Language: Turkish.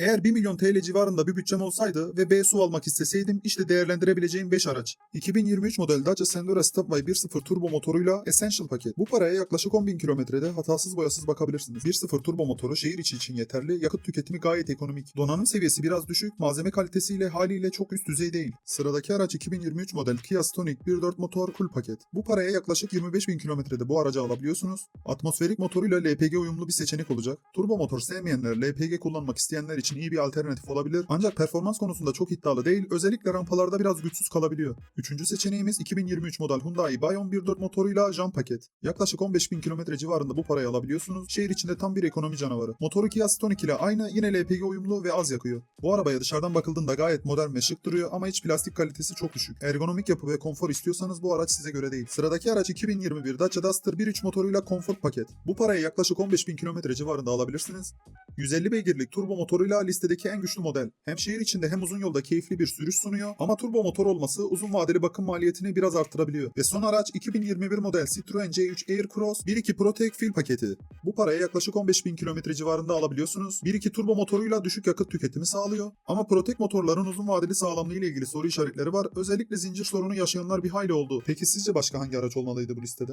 Eğer 1 milyon TL civarında bir bütçem olsaydı ve B su almak isteseydim işte değerlendirebileceğim 5 araç. 2023 model Dacia Sandero Stepway 1.0 turbo motoruyla Essential paket. Bu paraya yaklaşık 10.000 kilometrede hatasız boyasız bakabilirsiniz. 1.0 turbo motoru şehir içi için yeterli, yakıt tüketimi gayet ekonomik. Donanım seviyesi biraz düşük, malzeme kalitesiyle haliyle çok üst düzey değil. Sıradaki araç 2023 model Kia Stonic 1.4 motor full paket. Bu paraya yaklaşık 25.000 kilometrede bu aracı alabiliyorsunuz. Atmosferik motoruyla LPG uyumlu bir seçenek olacak. Turbo motor sevmeyenler, LPG kullanmak isteyenler için iyi bir alternatif olabilir. Ancak performans konusunda çok iddialı değil, özellikle rampalarda biraz güçsüz kalabiliyor. Üçüncü seçeneğimiz 2023 model Hyundai Bayon 1.4 motoruyla jant paket. Yaklaşık 15.000 kilometre civarında bu parayı alabiliyorsunuz. Şehir içinde tam bir ekonomi canavarı. Motoru Kia Stonic ile aynı yine LPG uyumlu ve az yakıyor. Bu arabaya dışarıdan bakıldığında gayet modern ve şık duruyor ama iç plastik kalitesi çok düşük. Ergonomik yapı ve konfor istiyorsanız bu araç size göre değil. Sıradaki araç 2021 Dacia Duster 1.3 motoruyla Comfort paket. Bu paraya yaklaşık 15.000 kilometre civarında alabilirsiniz. 150 beygirlik turbo motoruyla listedeki en güçlü model. Hem şehir içinde hem uzun yolda keyifli bir sürüş sunuyor ama turbo motor olması uzun vadeli bakım maliyetini biraz arttırabiliyor. Ve son araç 2021 model Citroen C3 Aircross 1.2 ProTech Fuel paketi. Bu paraya yaklaşık 15.000 kilometre civarında alabiliyorsunuz. 1.2 turbo motoruyla düşük yakıt tüketimi sağlıyor. Ama ProTech motorların uzun vadeli sağlamlığı ile ilgili soru işaretleri var. Özellikle zincir sorunu yaşayanlar bir hayli oldu. Peki sizce başka hangi araç olmalıydı bu listede?